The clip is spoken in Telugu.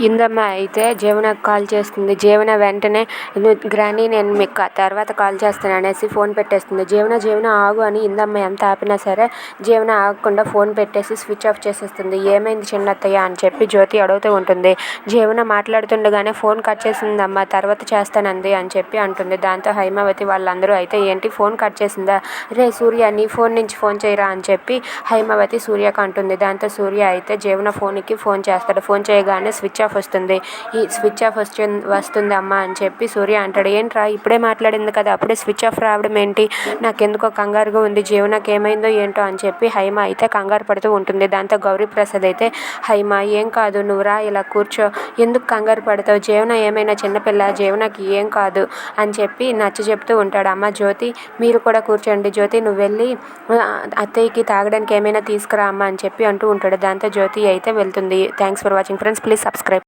ఇందమ్మ అయితే జీవన కాల్ చేస్తుంది. జీవన వెంటనే గ్రాని నేను మీకు తర్వాత కాల్ చేస్తాను అనేసి ఫోన్ పెట్టేస్తుంది. జీవన జీవన ఆగు అని ఇందమ్మ ఎంత ఆపినా సరే జీవన ఆగకుండా ఫోన్ పెట్టేసి స్విచ్ ఆఫ్ చేసేస్తుంది. ఏమైంది చిన్నత్తయ్య? అని చెప్పి జ్యోతి అడుగుతూ ఉంటుంది. జీవన మాట్లాడుతుండగానే ఫోన్ కట్ చేసిందమ్మ. తర్వాత చేస్తానంది అని చెప్పి అంటుంది. దాంతో హైమావతి వాళ్ళందరూ అయితే ఏంటి ఫోన్ కట్ చేసిందా? రే సూర్య నీ ఫోన్ నుంచి ఫోన్ చేయరా? అని చెప్పి హైమావతి సూర్యకు అంటుంది. దాంతో సూర్య అయితే జీవన ఫోన్కి ఫోన్ చేస్తాడు. ఫోన్ చేయగానే స్విచ్ ఆఫ్ వస్తుంది. ఈ స్విచ్ ఆఫ్ వస్తుంది వస్తుంది అమ్మ అని చెప్పి సూర్య అంటాడు. ఏంట్రా ఇప్పుడే మాట్లాడింది కదా అప్పుడే స్విచ్ ఆఫ్ రావడం ఏంటి? నాకెందుకో కంగారుగా ఉంది జీవనకి ఏమైందో ఏంటో అని చెప్పి హైమ అయితే కంగారు పడుతూ ఉంటుంది. దాంతో గౌరీ ప్రసాద్ అయితే హైమ ఏం కాదు నువ్వు రా ఇలా కూర్చో. ఎందుకు కంగారు పడతావు? జీవన ఏమైనా చిన్నపిల్ల జీవనకి ఏం కాదు అని చెప్పి నచ్చ చెప్తూ ఉంటాడు. అమ్మ జ్యోతి మీరు కూడా కూర్చోండి. జ్యోతి నువ్వు వెళ్ళి అత్తయ్యకి తాగడానికి ఏమైనా తీసుకురా అమ్మ అని చెప్పి అంటూ ఉంటాడు. దాంతో జ్యోతి అయితే వెళ్తుంది. Thanks for watching friends please subscribe